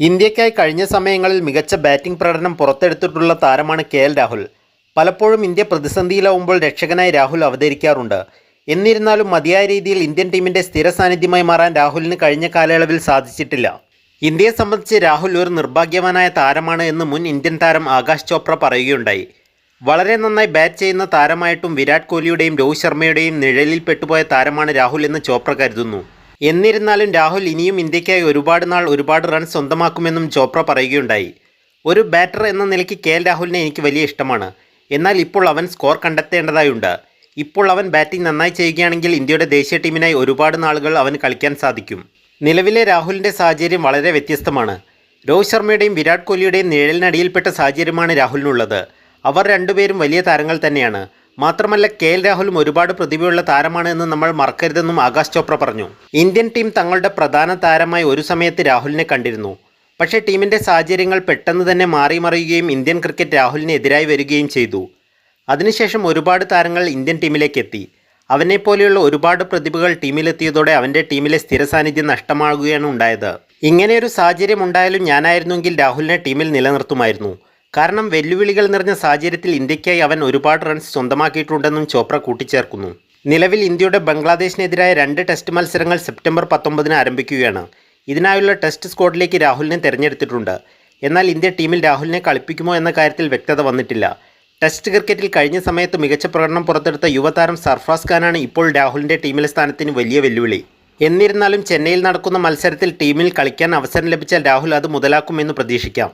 ഇന്ത്യക്കായി കഴിഞ്ഞ സമയങ്ങളിൽ മികച്ച ബാറ്റിംഗ് പ്രകടനം പുറത്തെടുത്തിട്ടുള്ള താരമാണ് കെ എൽ രാഹുൽ. പലപ്പോഴും ഇന്ത്യ പ്രതിസന്ധിയിലാവുമ്പോൾ രക്ഷകനായി രാഹുൽ അവതരിക്കാറുണ്ട്. എന്നിരുന്നാലും മതിയായ രീതിയിൽ ഇന്ത്യൻ ടീമിന്റെ സ്ഥിര സാന്നിധ്യമായി മാറാൻ രാഹുലിന് കഴിഞ്ഞ കാലയളവിൽ സാധിച്ചിട്ടില്ല. ഇന്ത്യയെ സംബന്ധിച്ച് രാഹുൽ ഒരു നിർഭാഗ്യവാനായ താരമാണ് എന്ന് മുൻ ഇന്ത്യൻ താരം ആകാശ് ചോപ്ര പറയുകയുണ്ടായി. വളരെ നന്നായി ബാറ്റ് ചെയ്യുന്ന താരമായിട്ടും വിരാട് കോഹ്ലിയുടെയും രോഹിത് ശർമ്മയുടെയും നിഴലിൽ പെട്ടുപോയ താരമാണ് രാഹുൽ എന്ന് ചോപ്ര കരുതുന്നു. എന്നിരുന്നാലും രാഹുൽ ഇനിയും ഇന്ത്യക്കായി ഒരുപാട് നാൾ ഒരുപാട് റൺ സ്വന്തമാക്കുമെന്നും ചോപ്ര പറയുകയുണ്ടായി. ഒരു ബാറ്റർ എന്ന നിലയ്ക്ക് കെ എൽ രാഹുലിനെ എനിക്ക് വലിയ ഇഷ്ടമാണ്. എന്നാൽ ഇപ്പോൾ അവൻ സ്കോർ കണ്ടെത്തേണ്ടതായുണ്ട്. ഇപ്പോൾ അവൻ ബാറ്റിംഗ് നന്നായി ചെയ്യുകയാണെങ്കിൽ ഇന്ത്യയുടെ ദേശീയ ടീമിനായി ഒരുപാട് നാളുകൾ അവന് കളിക്കാൻ സാധിക്കും. നിലവിലെ രാഹുലിന്റെ സാഹചര്യം വളരെ വ്യത്യസ്തമാണ്. രോഹിത് ശർമ്മയുടെയും വിരാട് കോഹ്ലിയുടെയും നിഴലിനടിയിൽപ്പെട്ട സാഹചര്യമാണ് രാഹുലിനുള്ളത്. അവർ രണ്ടുപേരും വലിയ താരങ്ങൾ തന്നെയാണ്. മാത്രമല്ല കെ എൽ രാഹുലും ഒരുപാട് പ്രതിഭയുള്ള താരമാണ് എന്ന് നമ്മൾ മറക്കരുതെന്നും ആകാശ് ചോപ്ര പറഞ്ഞു. ഇന്ത്യൻ ടീം തങ്ങളുടെ പ്രധാന താരമായി ഒരു സമയത്ത് രാഹുലിനെ കണ്ടിരുന്നു. പക്ഷേ ടീമിന്റെ സാഹചര്യങ്ങൾ പെട്ടെന്ന് തന്നെ മാറി മറിയുകയും ഇന്ത്യൻ ക്രിക്കറ്റ് രാഹുലിന് എതിരായി വരികയും ചെയ്തു. അതിനുശേഷം ഒരുപാട് താരങ്ങൾ ഇന്ത്യൻ ടീമിലേക്ക് എത്തി. അവനെപ്പോലെയുള്ള ഒരുപാട് പ്രതിഭകൾ ടീമിലെത്തിയതോടെ അവന്റെ ടീമിലെ സ്ഥിര സാന്നിധ്യം നഷ്ടമാകുകയാണ് ഉണ്ടായത്. ഇങ്ങനെയൊരു സാഹചര്യം ഉണ്ടായാലും ഞാനായിരുന്നുവെങ്കിൽ രാഹുലിനെ ടീമിൽ നിലനിർത്തുമായിരുന്നു. കാരണം വെല്ലുവിളികൾ നിറഞ്ഞ സാഹചര്യത്തിൽ ഇന്ത്യയ്ക്കായി അവൻ ഒരുപാട് റൺസ് സ്വന്തമാക്കിയിട്ടുണ്ടെന്നും ചോപ്ര കൂട്ടിച്ചേർക്കുന്നു. നിലവിൽ ഇന്ത്യയുടെ ബംഗ്ലാദേശിനെതിരായ രണ്ട് ടെസ്റ്റ് മത്സരങ്ങൾ സെപ്റ്റംബർ പത്തൊമ്പതിന് ആരംഭിക്കുകയാണ്. ഇതിനായുള്ള ടെസ്റ്റ് സ്ക്വാഡിലേക്ക് രാഹുലിനെ തിരഞ്ഞെടുത്തിട്ടുണ്ട്. എന്നാൽ ഇന്ത്യ ടീമിൽ രാഹുലിനെ കളിപ്പിക്കുമോ എന്ന കാര്യത്തിൽ വ്യക്തത വന്നിട്ടില്ല. ടെസ്റ്റ് ക്രിക്കറ്റിൽ കഴിഞ്ഞ സമയത്ത് മികച്ച പ്രകടനം പുറത്തെടുത്ത യുവതാരം സർഫ്രാസ് ഖാനാണ് ഇപ്പോൾ രാഹുലിന്റെ ടീമിലെ സ്ഥാനത്തിന് വലിയ വെല്ലുവിളി. എന്നിരുന്നാലും ചെന്നൈയിൽ നടക്കുന്ന മത്സരത്തിൽ ടീമിൽ കളിക്കാൻ അവസരം ലഭിച്ചാൽ രാഹുൽ അത് മുതലാക്കുമെന്ന് പ്രതീക്ഷിക്കാം.